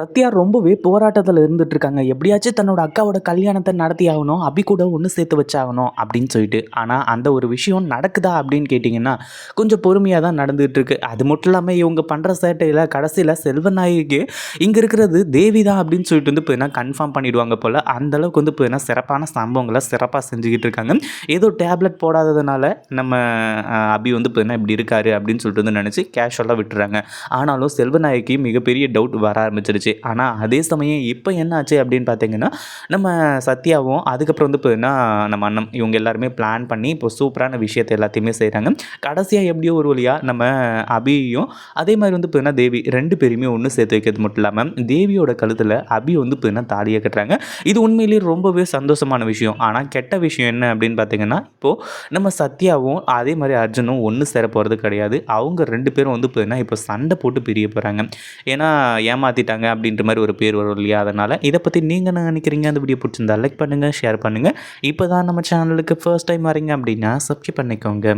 சத்யா ரொம்பவே போராட்டத்தில் இருந்துட்டு இருக்காங்க எப்படியாச்சும் தன்னோட அக்காவோட கல்யாணத்தை நடத்தி ஆகணும் அபி கூட ஒன்று சேர்த்து வச்சாகணும் அப்படின்னு சொல்லிட்டு. ஆனால் அந்த ஒரு விஷயம் நடக்குதா அப்படின்னு கேட்டிங்கன்னா கொஞ்சம் பொறுமையாக தான் நடந்துகிட்டு இருக்கு அது மட்டும் இல்லாமல் இவங்க பண்ணுற சேட்டையில் கடைசியில் செல்வநாயகி இங்கே இருக்கிறது தேவி தான் அப்படின்னு சொல்லிட்டு வந்து இப்போ கன்ஃபார்ம் பண்ணிடுவாங்க போல். அந்தளவுக்கு வந்து இப்போ சிறப்பான சம்பவங்களை சிறப்பாக செஞ்சுக்கிட்டு இருக்காங்க. ஏதோ டேப்லெட் போடாததுனால நம்ம அபி வந்து இப்போ இப்படி இருக்காரு அப்படின்னு சொல்லிட்டு வந்து நினச்சி கேஷுவலாக விட்டுறாங்க. ஆனாலும் செல்வநாயகி மிகப்பெரிய டவுட் வர ஆரம்பிச்சிருச்சு. ஆனால் அதே சமயம் இப்போ என்ன ஆச்சு அப்படின்னு பார்த்தீங்கன்னா நம்ம சத்யாவும் அதுக்கப்புறம் வந்து இப்போ என்ன நம்ம அண்ணன் இவங்க எல்லாருமே பிளான் பண்ணி இப்போ சூப்பரான விஷயத்தை எல்லாத்தையுமே செய்கிறாங்க கடைசியாக எப்படியோ ஒரு வழியாக நம்ம அபியையும் அதே மாதிரி வந்து இப்போ தேவி ரெண்டு பேருமே ஒன்று சேர்த்து வைக்கிறது மட்டும் இல்லாமல் தேவியோட கழுத்தில் அபி வந்து இப்போ என்ன தாலியை கட்டுறாங்க. இது உண்மையிலேயே ரொம்பவே சந்தோஷமான விஷயம். ஆனால் கெட்ட விஷயம் என்ன அப்படின்னு பார்த்தீங்கன்னா இப்போது நம்ம சத்யாவும் அதே மாதிரி அர்ஜுனும் ஒன்று சேர போகிறது கிடையாது. அவங்க ரெண்டு பேரும் வந்து இப்போ என்ன இப்போ சண்டை போட்டு பிரிய போகிறாங்க ஏன்னா ஏமாற்றிட்டாங்க அப்படின்ற மாதிரி ஒரு பேர் வரும் இல்லையா? அதனால் இதை பற்றி நீங்கள் என்ன நினைக்கிறீங்க? அந்த வீடியோ பிடிச்சிருந்தா லைக் பண்ணுங்கள் ஷேர் பண்ணுங்கள் இப்போ தான் நம்ம சேனலுக்கு ஃபர்ஸ்ட் டைம் வரீங்க அப்படின்னா சப்ஸ்கிரைப் பண்ணிக்கோங்க.